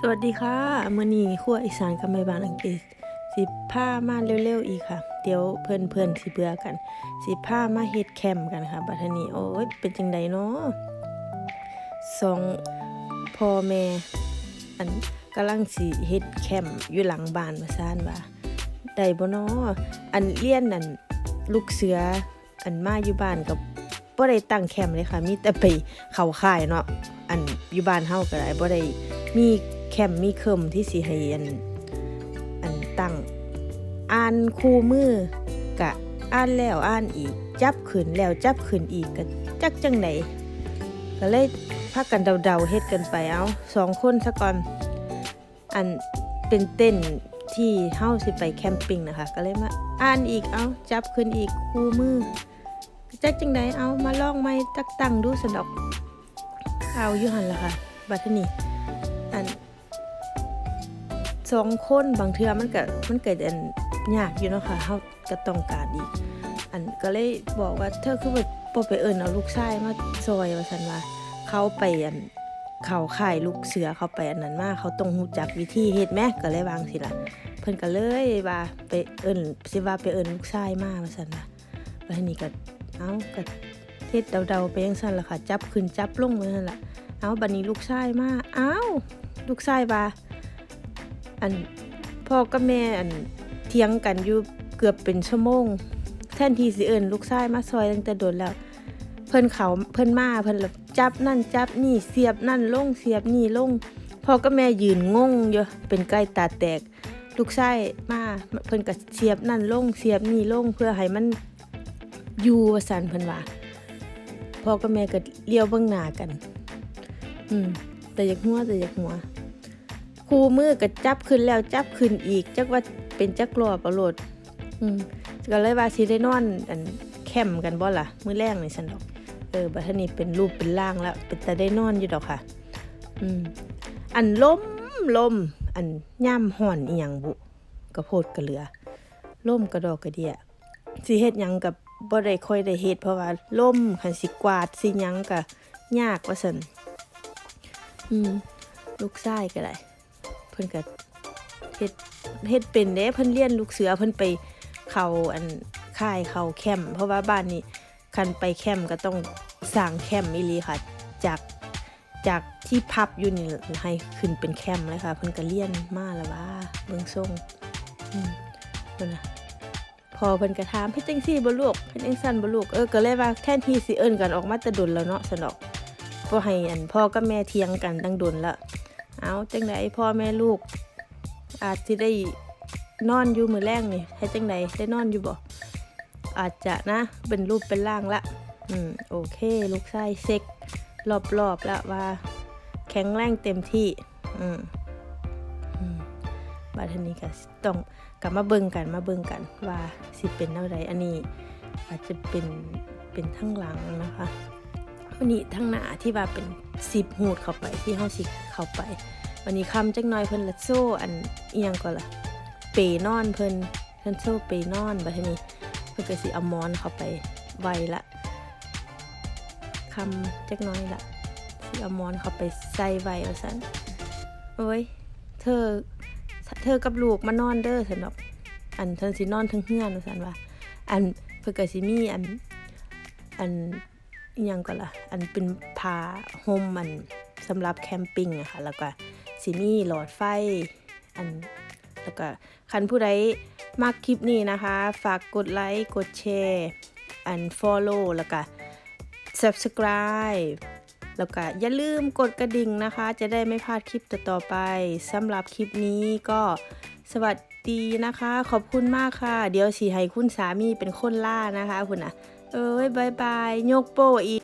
สวัสดีค่ะมื้อนี้ครัวอีสานกับแม่บ้านอังกฤษสิพามาเร็วๆอีกค่ะ เดี๋ยวเพื่อนๆสิเบื่อกัน สิพามาเฮ็ดแคมป์กันค่ะ บัดนี้โอ้ยเป็นจังไดเนาะสองพ่อแม่อันกำลังสิเฮ็ดแคมป์อยู่หลังบ้านว่าซ่านว่าได้บ่เนาะอันเรียนนั่นลูกเสืออันมาอยู่บ้านกับบ่ได้ตั้งแคมป์เลยค่ะ มีแต่ไปเข้าค่ายเนาะอันอยู่บ้านเฮาก็ได้บ่ได้มี แคมมีเคิมที่สิให้อันอันตั้งอ่านคู่มือกะอ่านแล้วอ่านอีก จับขึ้นแล้วจับขึ้นอีกก็จักจังไดก็เลยพากันเดาๆเฮ็ดกันไปเอาสองคนซะก่อนอันเป็นเต้นที่เฮาสิไปแคมปิ้งนะคะ ก็เลยมาอ่านอีกเอาจับขึ้นอีกคู่มือจักจังไดเอามาลองไม่ตักตังดูสนอก เอาอยู่หันละค่ะ บัดทีนี้อัน สองคนบางเทื่อมันก็มันเกิดอันยากอยู่เนาะค่ะเฮาก็ต้องการอีก อันก็เลยบอกว่าเธอคือแบบบ่ไปเอิ้นเอาลูกชายมาซอยว่าซั่นว่าเขาไปอันเขาค่ายลูกเสือเขาไปอันนั้นมาเขาต้องรู้จักวิธีเฮ็ดแหมก็เลยวางสิล่ะเพิ่นก็เลยว่าไปเอิ้นสิว่าไปเอิ้นลูกชายมาว่าซั่นว่าแล้วทีนี้ก็เอ้าก็เฮ็ดเดาๆไปจังซั่นล่ะค่ะ จับขึ้นจับลงไปนั่นล่ะ เอ้าบัดนี้ลูกชายมาเอ้าลูกชายว่า อันพ่อกับแม่อันเถียงกันอยู่เกือบเป็นชั่วโมง แทนที่สิเอิ้นลูกชายมาซอยตั้งแต่โดนแล้ว เพิ่นเขาเพิ่นมาเพิ่นจับนั่นจับนี่เสียบนั่นลงเสียบนี่ลงพ่อกับแม่ยืนงงอยู่เป็นไก่ตาแตก ลูกชายมาเพิ่นก็เสียบนั่นลงเสียบนี่ลงเพื่อให้มันอยู่ว่าซั่นเพิ่นว่าพ่อกับแม่ก็เลี้ยวเบิ่งหน้ากัน อืมแต่อยากหัวแต่อยากหัว คูมือก็จับขึ้นแล้วจับขึ้นอีก จักว่าเป็นจักรอบเอาโลดอืมก็เลยว่าสิได้นอนอันแคมกันบ่ล่ะ มื้อแรกนี่ซั่นดอกเออบัดนี้เป็นรูปเป็นร่างแล้ว เป็นแต่ได้นอนอยู่ดอกค่ะ อืมอันลมลม อันย่ำห่อนอีหยังบุกระโพดกระเหลือล่มกระดอกกระเดียสิเฮ็ดหยังกับบ่ได้ค่อยได้เฮ็ดเพราะว่าล่มคันสิกวาดสิหยังก็ยากว่าซั่นอืมลูกชายก็ได้ เพิ่นก็เฮ็ดเฮ็ดเป็นเด้เพิ่นเรียนลูกเสือเพิ่นไปเขาอันค่ายเขาแคมเพราะว่าบ้านนี้คันไปแคมก็ต้องสร้างแคมอีหลีค่ะ จากจากที่พับอยู่นี่ให้ขึ้นเป็นแคมเลยค่ะเพิ่นก็เรียนมาแล้วว่าเบิ่งทรงอืมเพิ่นน่ะพอเพิ่นก็ถามเฮ็ดจังซี่บ่ลูกเฮ็ดจังซั่นบ่ลูกเออก็เลยว่าแทนที่สิเอิ้นกันออกมาต่ดนแล้วเนาะสนอกบ่ให้อันพ่อกับแม่เถียงกันตั้งดนละ เอาจังไดพ่อแม่ลูก อาจสิได้นอนอยู่มือแรงนี่ให้จังไดได้นอนอยู่บ่อาจจะนะเป็นรูปเป็นร่างละอืมโอเค ลูกชายเซ็กรอบๆแล้วว่า แข็งแรงเต็มที่ อืมอืมบัดทีนี้ก็ต้องกลับมาเบิ่งกันมาเบิ่งกันว่าสิเป็นแนวใดอันนี้อาจจะเป็นเป็นทั้งหลังนะคะ วันนี้ทั้งหน้าที่ว่าเป็นสิบหูดเข้าไปที่เฮาสิเข้าไป วันนี้คำจักน่อยเพิ่นละโซ่อันเอียงก่อนล่ะเปนอนเพิ่นเพิ่นโซ่เปนอนบัดนี้เพิ่นก็สิเอามอนเข้าไปไว้ละคำจักน้อยละสิเอามอนเข้าไปใส่ไว้ว่าซั่นโอ้ยเธอเธอกับลูกมานอนเด้อซั่นดอกอันเพิ่นสินอนทั้งเฮือนว่าซั่นว่าอันเพิ่นก็สิมีอันอัน ยังก็ล่ะอันเป็นผ้าห่มมันสำหรับแคมปิ้งอะค่ะแล้วก็สิมีหลอดไฟอันแล้วก็คันผู้ใดมักคลิปนี้นะคะ ฝากกดไลค์ กดแชร์อัน follow แล้วก็ subscribe แล้วก็อย่าลืมกดกระดิ่งนะคะ จะได้ไม่พลาดคลิปต่อๆไปสำหรับคลิปนี้ก็สวัสดีนะคะ ขอบคุณมากค่ะ เดี๋ยวสิให้คุณสามีเป็นคนล่านะคะคุณอะ เอ้ยบายบาย ยกโปอีก